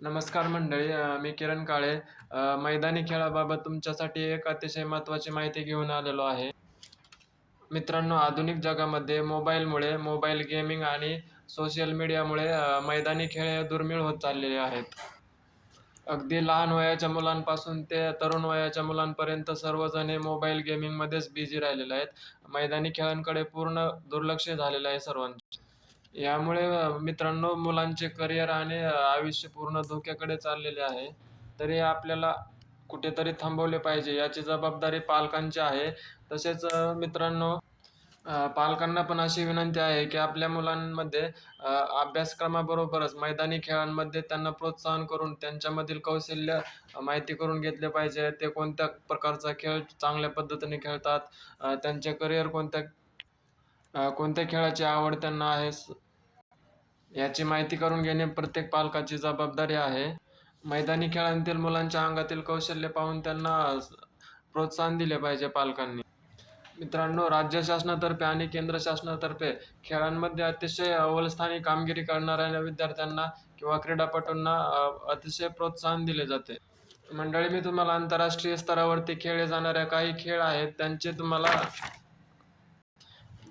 नमस्कार मंडळी मी किरण काळे. मैदानी खेळाबाबत तुमच्यासाठी एक अतिशय महत्त्वाची माहिती घेऊन आलेलो आहे. मित्रांनो आधुनिक जगामध्ये मोबाईलमुळे मोबाईल गेमिंग आणि सोशल मीडियामुळे मैदानी खेळ हे दुर्मिळ होत चाललेले आहेत. अगदी लहान वयाच्या मुलांपासून ते तरुण वयाच्या मुलांपर्यंत सर्वजण हे मोबाईल गेमिंगमध्येच बिझी राहिलेले आहेत. मैदानी खेळांकडे पूर्ण दुर्लक्ष झालेलं आहे सर्वांचे. यामुळे मित्रांनो मुलांचे करिअर आणि आयुष्य पूर्ण धोक्याकडे चाललेले आहे. तरी आपल्याला कुठेतरी थांबवले पाहिजे. याची जबाबदारी पालकांची आहे. तसेच मित्रांनो पालकांना पण अशी विनंती आहे की आपल्या मुलांमध्ये अभ्यासक्रमाबरोबरच मैदानी खेळांमध्ये त्यांना प्रोत्साहन करून त्यांच्यामधील कौशल्य माहिती करून घेतले पाहिजे. ते कोणत्या प्रकारचा खेळ चांगल्या पद्धतीने खेळतात त्यांचे करिअर कोणत्या कोणत्या खेळाची आवड त्यांना आहे याची माहिती करून घेणे प्रत्येक पालकाची जबाबदारी आहे. मैदानी खेळांतील मुलांच्या अंगातील कौशल्य पाहून त्यांना प्रोत्साहन दिले पाहिजे पालकांनी. मित्रांनो राज्य शासनातर्फे आणि केंद्र शासनातर्फे खेळांमध्ये अतिशय अव्वलस्थानी कामगिरी करणाऱ्या विद्यार्थ्यांना किंवा क्रीडापटूंना अतिशय प्रोत्साहन दिले जाते. मंडळी मी तुम्हाला आंतरराष्ट्रीय स्तरावरती खेळले जाणाऱ्या काही खेळ आहेत त्यांचे तुम्हाला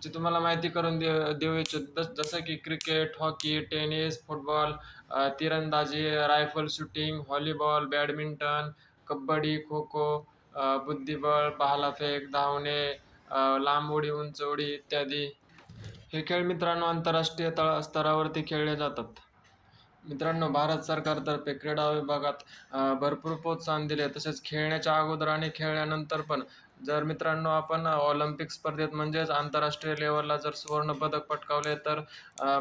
जे तुम्हाला माहिती करून दे देऊ इच्छितो. जस- जसं की क्रिकेट हॉकी टेनिस फुटबॉल तिरंदाजी rifle shooting volleyball badminton kabaddi kho kho बुद्धिबळ भालाफेक धावणे लांब उडी उंच उडी इत्यादी. हे खेळ मित्रांनो आंतरराष्ट्रीय तळ स्तरावरती खेळले जातात. मित्रांनो भारत सरकारतर्फे क्रीडा विभागात भरपूर प्रोत्साहन दिले. तसेच खेळण्याच्या अगोदर आणि खेळल्यानंतर पण जर मित्रांनो आपण ऑलिम्पिक स्पर्धेत म्हणजेच आंतरराष्ट्रीय लेवलला जर सुवर्णपदक पटकावले तर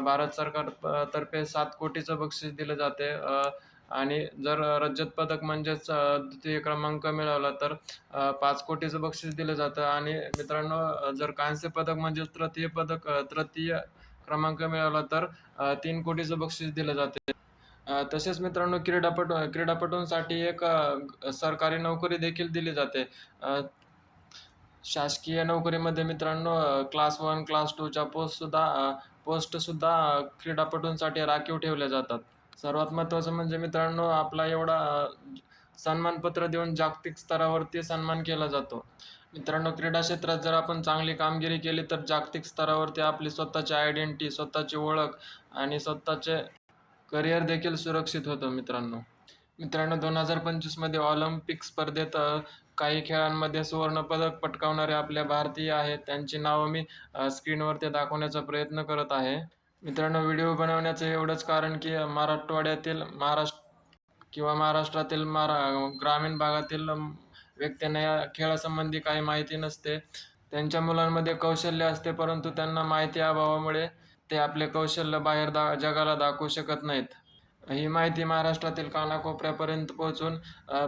भारत सरकार तर्फे सात कोटीचं बक्षीस दिलं जाते. आणि जर रजत पदक म्हणजेच द्वितीय क्रमांक मिळवला तर पाच कोटीचं बक्षीस दिलं जातं. आणि मित्रांनो जर कांस्य पदक म्हणजेच तृतीय पदक तृतीय क्रमांक मिळवला तर तीन कोटीचं बक्षीस दिलं जाते. तसेच मित्रांनो क्रीडापटू क्रीडापटूंसाठी एक सरकारी नोकरी देखील दिली जाते. शासकीय नोकरीमध्ये मित्रांनो क्लास वन क्लास टूच्या पोस्टसुद्धा पोस्टसुद्धा क्रीडापटूंसाठी राखीव ठेवल्या जातात. सर्वात महत्त्वाचं म्हणजे मित्रांनो आपला एवढा सन्मानपत्र देऊन जागतिक स्तरावरती सन्मान केला जातो. मित्रांनो क्रीडा क्षेत्रात जर आपण चांगली कामगिरी केली तर जागतिक स्तरावरती आपली स्वतःची आयडेंटिटी स्वतःची ओळख आणि स्वतःचे करिअर देखील सुरक्षित होतं मित्रांनो. मित्रांनो दोन हजार पंचवीसमध्ये ऑलिम्पिक स्पर्धेत काही खेळांमध्ये सुवर्णपदक पटकावणारे आपल्या भारतीय आहेत. त्यांची नावं मी स्क्रीनवरती दाखवण्याचा प्रयत्न करत आहे. मित्रांनो व्हिडिओ बनवण्याचं एवढंच कारण की मराठवाड्यातील महाराष्ट्र किंवा महाराष्ट्रातील मारा ग्रामीण भागातील व्यक्तींना या खेळासंबंधी काही माहिती नसते. त्यांच्या मुलांमध्ये कौशल्य असते परंतु त्यांना माहिती अभावामुळे ते आपले कौशल्य बाहेर दा जगाला दाखवू शकत नाहीत. ही माहिती महाराष्ट्रातील कानाकोपऱ्यापर्यंत पोहोचून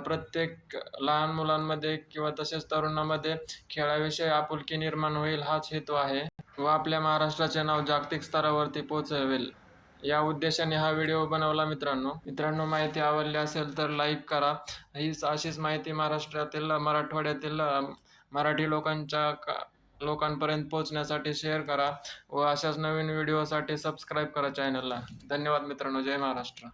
प्रत्येक लहान मुलांमध्ये किंवा तसेच तरुणांमध्ये खेळाविषयी आपुलकी निर्माण होईल हाच हेतू आहे व आपल्या महाराष्ट्राचे नाव जागतिक स्तरावरती पोहोचवेल. या उद्देशाने हा व्हिडिओ बनवला मित्रांनो. मित्रांनो माहिती आवडली असेल तर लाईक करा. हीच अशीच माहिती महाराष्ट्रातील मराठवाड्यातील मराठी लोकांच्या का लोकांपर्यंत पोहोचण्यासाठी शेअर करा व अशाच नवीन व्हिडिओसाठी सबस्क्राईब करा चॅनलला धन्यवाद मित्रांनो. जय महाराष्ट्र.